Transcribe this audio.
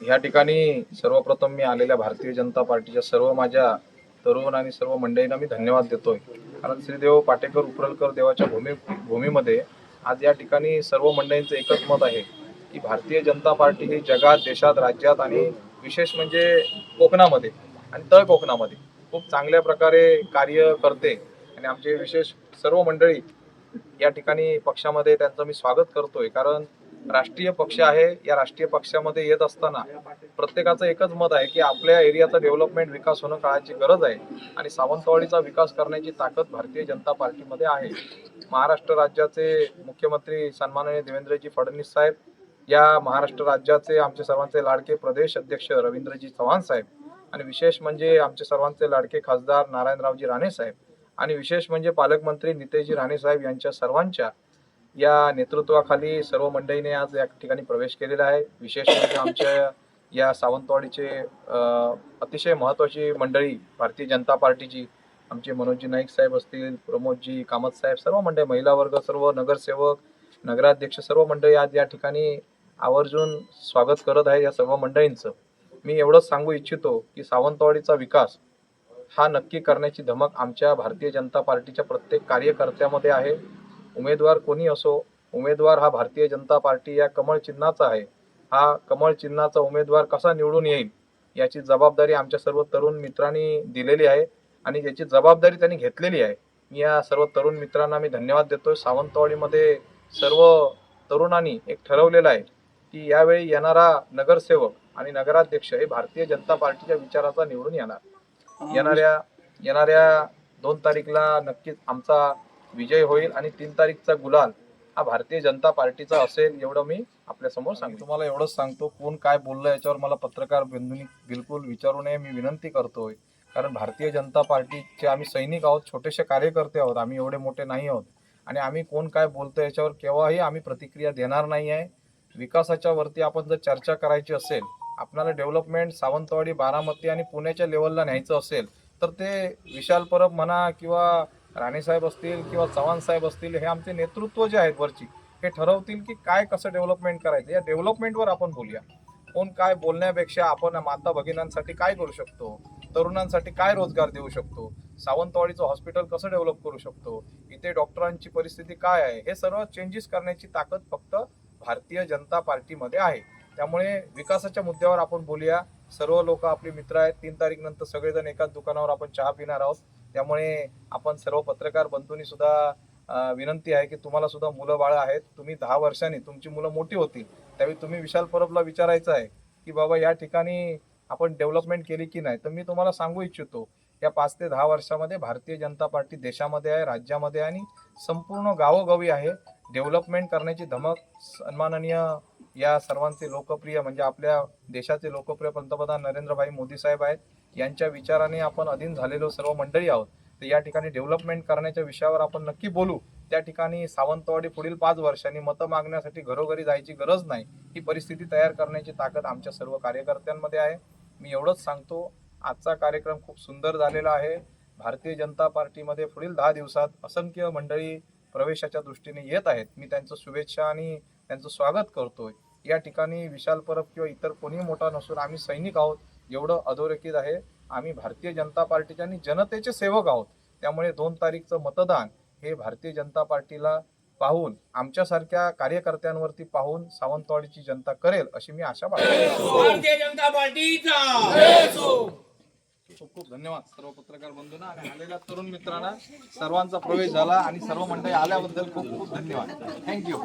या ठिकाणी सर्वप्रथम मी आलेल्या भारतीय जनता पार्टीच्या सर्व माझ्या तरुण आणि सर्व मंडळींना मी धन्यवाद देतोय. कारण श्रीदेव पाटेकर उपरलकर देवाच्या भूमी भूमीमध्ये आज या ठिकाणी सर्व मंडळींचं एकच मत आहे की भारतीय जनता पार्टी ही जगात देशात राज्यात आणि विशेष म्हणजे कोकणामध्ये आणि तळ कोकणामध्ये खूप चांगल्या प्रकारे कार्य करते. आणि आमचे विशेष सर्व मंडळी या ठिकाणी पक्षामध्ये त्यांचं मी स्वागत करतोय. कारण राष्ट्रीय पक्ष आहे या राष्ट्रीय पक्षामध्ये येत असताना प्रत्येकाचं एकच मत आहे की आपल्या एरियाचा डेव्हलपमेंट विकास होणं काळाची गरज आहे आणि सावंतवाडीचा विकास करण्याची ताकद भारतीय जनता पार्टीमध्ये आहे. महाराष्ट्र राज्याचे मुख्यमंत्री सन्माननीय देवेंद्रजी फडणवीस साहेब या महाराष्ट्र राज्याचे आमचे सर्वांचे लाडके प्रदेश अध्यक्ष रवींद्रजी चव्हाण साहेब आणि विशेष म्हणजे आमचे सर्वांचे लाडके खासदार नारायणरावजी राणे साहेब आणि विशेष म्हणजे पालकमंत्री नितेशजी राणे साहेब यांच्या सर्वांच्या या नेतृत्वाखाली सर्व मंडळीने आज या ठिकाणी प्रवेश केलेला आहे. विशेष म्हणजे आमच्या या सावंतवाडीचे अतिशय महत्त्वाची मंडळी भारतीय जनता पार्टीची आमचे मनोजी नाईक साहेब असतील प्रमोदजी कामत साहेब सर्व मंडळी महिला वर्ग सर्व नगरसेवक नगराध्यक्ष सर्व मंडळी आज या ठिकाणी आवर्जून स्वागत करत आहे या सर्व मंडळींचं. मी एवढंच सांगू इच्छितो की सावंतवाडीचा विकास हा नक्की करण्याची धमक आमच्या भारतीय जनता पार्टीच्या प्रत्येक कार्यकर्त्यामध्ये आहे. उमेदवार कोणी असो उमेदवार हा भारतीय जनता पार्टी या कमळ चिन्हाचा आहे. हा कमळ चिन्हाचा उमेदवार कसा निवडून येईल याची जबाबदारी आमच्या सर्व तरुण मित्रांनी दिलेली आहे आणि याची जबाबदारी त्यांनी घेतलेली आहे. मी या सर्व तरुण मित्रांना मी धन्यवाद देतोय. सावंतवाडीमध्ये सर्व तरुणांनी एक ठरवलेलं आहे की यावेळी येणारा नगरसेवक आणि नगराध्यक्ष हे भारतीय जनता पार्टीच्या विचाराचा निवडून येणार. येणाऱ्या येणाऱ्या दोन तारीखला नक्कीच आमचा विजय होईल आणि तीन तारीखचा गुलाल हा भारतीय जनता पार्टीचा असेल एवढं मी आपल्यासमोर सांगतो. तुम्हाला एवढंच सांगतो कोण काय बोललं याच्यावर मला पत्रकार बंधूंनी बिलकुल विचारू नये. मी विनंती करतोय कारण भारतीय जनता पार्टीचे आम्ही सैनिक आहोत छोटेसे कार्यकर्ते आहोत आम्ही एवढे मोठे नाही आहोत. आणि आम्ही कोण काय बोलतो याच्यावर केव्हाही आम्ही प्रतिक्रिया देणार नाही आहे. विकासाच्या वरती आपण जर चर्चा करायची असेल आपल्याला डेव्हलपमेंट सावंतवाडी बारामती आणि पुण्याच्या लेवलला न्यायचं असेल तर ते विशाल परब म्हणा किंवा राणेसाहेब असतील किंवा चव्हाण साहेब असतील हे आमचे नेतृत्व जे आहेत वरची हे ठरवतील की काय कसं डेव्हलपमेंट करायचं. या डेव्हलपमेंटवर आपण बोलूया. कोण काय बोलण्यापेक्षा आपण माता भगिनांसाठी काय करू शकतो? तरुणांसाठी काय रोजगार देऊ शकतो? सावंतवाडीचं हॉस्पिटल कसं डेव्हलप करू शकतो? इथे डॉक्टरांची परिस्थिती काय आहे? हे सर्व चेंजेस करण्याची ताकद फक्त भारतीय जनता पार्टीमध्ये आहे. त्यामुळे विकासाच्या मुद्द्यावर आपण बोलूया. सर्व लोक आपले मित्र आहेत. तीन तारीख नंतर सगळेजण एकाच दुकानावर आपण चहा पिणार आहोत. त्यामुळे आपण सर्व पत्रकार बंधूंनी सुद्धा विनंती आहे की तुम्हाला सुद्धा मुलं बाळं आहेत. तुम्ही दहा वर्षांनी तुमची मुलं मोठी होतील. त्यावेळी तुम्ही विशाल परबला विचारायचं आहे की बाबा या ठिकाणी आपण डेव्हलपमेंट केली की नाही? तर मी तुम्हाला सांगू इच्छितो या पाच ते दहा वर्षामध्ये भारतीय जनता पार्टी देशामध्ये आहे राज्यामध्ये आणि संपूर्ण गावोगावी आहे. डेव्हलपमेंट करण्याची धमक सन्माननीय या सर्वांचे लोकप्रिय म्हणजे आपल्या देशाचे लोकप्रिय पंतप्रधान नरेंद्रभाई मोदी साहेब आहेत. यांच्या विचाराने आपण अधीन झालेलो सर्व मंडळी आहोत. तर या ठिकाणी डेव्हलपमेंट करण्याच्या विषयावर आपण नक्की बोलू. त्या ठिकाणी सावंतवाडी पुढील पाच वर्षांनी मतं मागण्यासाठी घरोघरी जायची गरज नाही. ही परिस्थिती तयार करण्याची ताकद आमच्या सर्व कार्यकर्त्यांमध्ये आहे. मी एवढंच सांगतो आजचा कार्यक्रम खूप सुंदर झालेला आहे. भारतीय जनता पार्टीमध्ये पुढील दहा दिवसात असंख्य मंडळी प्रवेशाच्या दृष्टीने येत आहेत. मी त्यांचं शुभेच्छा आणि त्यांचं स्वागत करतोय. या ठिकाणी विशाल परब किंवा इतर कोणी मोठा नसून आम्ही सैनिक आहोत. एवढं अधोरेखित आहे. आम्ही भारतीय जनता पार्टीचे आणि जनतेचे सेवक आहोत. त्यामुळे दोन तारीखचं मतदान हे भारतीय जनता पार्टीला पाहून आमच्यासारख्या कार्यकर्त्यांवरती पाहून सावंतवाडीची जनता करेल अशी मी आशा बाळगतो. भारतीय जनता पार्टीचा. खूप खूप धन्यवाद. सर्व पत्रकार बंधूंना आणि आलेल्या तरुण मित्रांना सर्वांचा प्रवेश झाला आणि सर्व मंडळी आल्याबद्दल खूप खूप धन्यवाद. थँक्यू